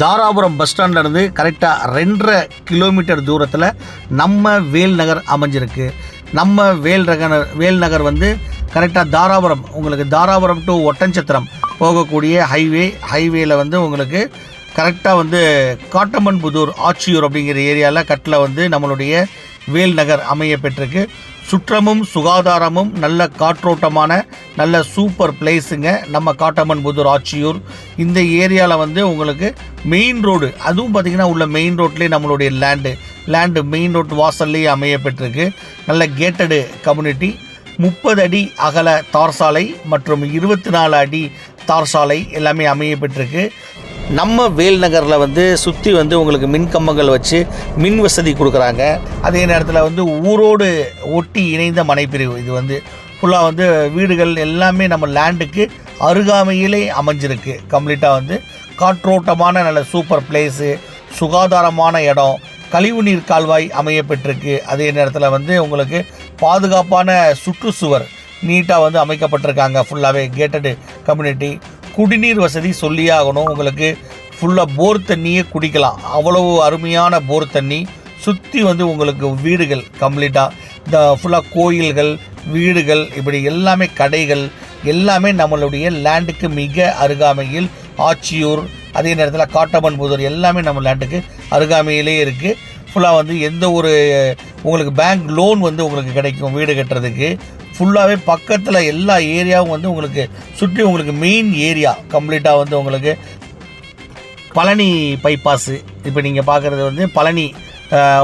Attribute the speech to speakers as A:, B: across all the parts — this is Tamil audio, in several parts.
A: தாராபுரம் பஸ் ஸ்டாண்ட்லேருந்து கரெக்டாக ரெண்டரை கிலோமீட்டர் தூரத்தில் நம்ம வேல் நகர் அமைஞ்சிருக்கு. நம்ம வேல் நகர் வேல் நகர் வந்து கரெக்டாக தாராபுரம் உங்களுக்கு தாராபுரம் டு ஒட்டஞ்சத்திரம் போகக்கூடிய ஹைவே ஹைவேயில் வந்து உங்களுக்கு கரெக்டாக வந்து காட்டமன்புதூர் ஆச்சியூர் அப்படிங்கிற ஏரியாவில் கட்டில் வந்து நம்மளுடைய வேல் நகர் அமைய பெற்றிருக்கு. சுற்றமும் சுகாதாரமும் நல்ல காற்றோட்டமான நல்ல சூப்பர் பிளேஸுங்க. நம்ம காட்டமன் புதூர் ஆச்சியூர். இந்த ஏரியாவில் வந்து உங்களுக்கு மெயின் ரோடு அதுவும் பார்த்திங்கன்னா உள்ள மெயின் ரோட்லேயே நம்மளுடைய லேண்டு. லேண்டு மெயின் ரோட் வாசல்லையே அமைய பெற்றிருக்கு. நல்ல கேட்டடு கம்யூனிட்டி. முப்பது அடி அகல தார் சாலை மற்றும் இருபத்தி நாலு அடி தார் சாலை எல்லாமே அமைய பெற்றிருக்கு. நம்ம வேல் நகரில் வந்து சுற்றி வந்து உங்களுக்கு மின் கம்பங்கள் வச்சு மின் வசதி கொடுக்குறாங்க. அதே நேரத்தில் வந்து ஊரோடு ஒட்டி இணைந்த மனைப்பிரிவு. இது வந்து ஃபுல்லாக வந்து வீடுகள் எல்லாமே நம்ம லேண்டுக்கு அருகாமையிலே அமைஞ்சிருக்கு. கம்ப்ளீட்டாக வந்து காற்றோட்டமான நல்ல சூப்பர் பிளேஸு சுகாதாரமான இடம் கழிவுநீர் கால்வாய் அமையப்பட்டிருக்கு அதே நேரத்தில் வந்து உங்களுக்கு பாதுகாப்பான சுற்றுச்சுவர் நீட்டாக வந்து அமைக்கப்பட்டிருக்காங்க. ஃபுல்லாகவே கேட்டடு கம்யூனிட்டி குடிநீர் வசதி சொல்லியாகணும். உங்களுக்கு ஃபுல்லாக போர் தண்ணியே குடிக்கலாம். அவ்வளவு அருமையான போர் தண்ணி. சுற்றி வந்து உங்களுக்கு வீடுகள் கம்ப்ளீட்டாக இந்த ஃபுல்லாக கோயில்கள் வீடுகள் இப்படி எல்லாமே கடைகள் எல்லாமே நம்மளுடைய லேண்டுக்கு மிக அருகாமையில் ஆச்சியூர் அதே நேரத்தில் காட்டமன் புதூர் எல்லாமே நம்ம லேண்டுக்கு அருகாமையிலே இருக்குது ஃபுல்லாக வந்து எந்த ஒரு உங்களுக்கு பேங்க் லோன் வந்து உங்களுக்கு கிடைக்கும் வீடு கட்டுறதுக்கு. ஃபுல்லாகவே பக்கத்தில் எல்லா ஏரியாவும் வந்து உங்களுக்கு சுற்றி உங்களுக்கு மெயின் ஏரியா கம்ப்ளீட்டாக வந்து உங்களுக்கு பழனி பைபாஸு இப்போ நீங்கள் பார்க்குறது வந்து பழனி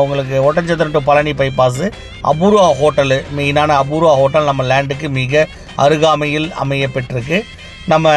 A: உங்களுக்கு Oddanchatram to Palani bypass Apoorva hotel மெயினான அபூர்வா ஹோட்டல் நம்ம லேண்டுக்கு மிக அருகாமையில் அமைய பெற்றிருக்கு நம்ம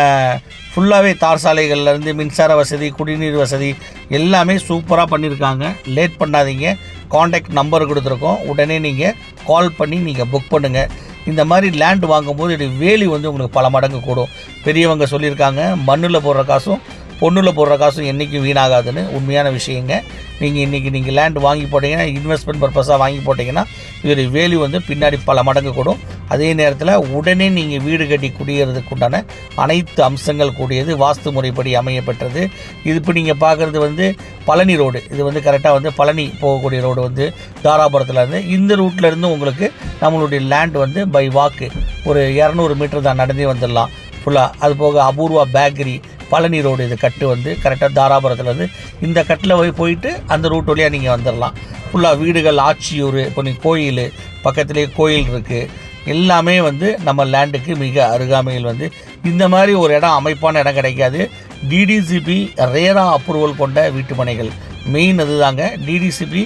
A: ஃபுல்லாகவே தார் சாலைகள்லேருந்து மின்சார வசதி குடிநீர் வசதி எல்லாமே சூப்பராக பண்ணியிருக்காங்க லேட் பண்ணாதீங்க. காண்டாக்ட் நம்பர் கொடுத்துருக்கோம். உடனே நீங்கள் கால் பண்ணி நீங்கள் புக் பண்ணுங்கள் இந்த மாதிரி லேண்ட் வாங்கும்போது இது வேலி வந்து உங்களுக்கு பல மடங்கு கூடும். பெரியவங்க சொல்லியிருக்காங்க மண்ணில் போடுற காசும் பொண்ணில் போடுற காசும் என்றைக்கும் வீணாகாதுன்னு உண்மையான விஷயங்க. நீங்கள் இன்றைக்கி நீங்கள் லேண்ட் வாங்கி போட்டிங்கன்னா இன்வெஸ்ட்மெண்ட் பர்பஸாக வாங்கி போட்டிங்கன்னா இதோடைய வேல்யூ வந்து பின்னாடி பல மடங்கு கூடும். அதே நேரத்தில் உடனே நீங்கள் வீடு கட்டி குடியேறதுக்கு உண்டான அனைத்து அம்சங்கள் கூடியது வாஸ்து முறைப்படி அமையப்பெற்றது இது இப்போ நீங்கள் பார்க்குறது வந்து பழனி ரோடு இது வந்து கரெக்டாக வந்து பழனி போகக்கூடிய ரோடு வந்து தாராபுரத்தில் இருந்து இந்த ரூட்லேருந்து உங்களுக்கு நம்மளுடைய லேண்ட் வந்து பை வாக்கு ஒரு இரநூறு மீட்டர் தான் நடந்தே வந்துடலாம். ஃபுல்லாக அது போக அபூர்வா பேக்கரி பழனி ரோடு இது கட்டு வந்து கரெக்டாக தாராபுரத்தில் இருந்து இந்த கட்டில் போய் போயிட்டு அந்த ரூட் வழியாக நீங்கள் வந்துடலாம் ஃபுல்லாக வீடுகள் ஆச்சியூர் இப்போ நீ கோயில் பக்கத்துலேயே கோயில் இருக்குது எல்லாமே வந்து நம்ம லேண்டுக்கு மிக அருகாமையில் வந்து இந்த மாதிரி ஒரு இடம் அமைப்பான இடம் கிடைக்காது. டிடிசிபி ரேரா அப்ரூவல் கொண்ட வீட்டுமனைகள். மெயின் அதுதாங்க. டிடிசிபி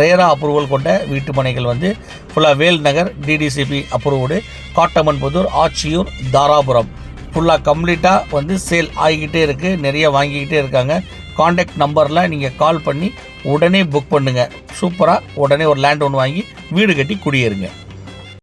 A: ரேரா அப்ரூவல் கொண்ட வீட்டுமனைகள் வந்து ஃபுல்லாக வேல் நகர் டிடிசிபி அப்ரூவ்டு காட்டமன்புதூர் ஆச்சியூர் தாராபுரம். ஃபுல்லாக கம்ப்ளீட்டாக வந்து சேல் ஆகிக்கிட்டே இருக்குது நிறைய வாங்கிக்கிட்டே இருக்காங்க. காண்டாக்ட் நம்பரில் நீங்கள் கால் பண்ணி உடனே புக் பண்ணுங்கள் சூப்பராக உடனே ஒரு லேண்ட் ஒன்று வாங்கி வீடு கட்டி குடியேறுங்க.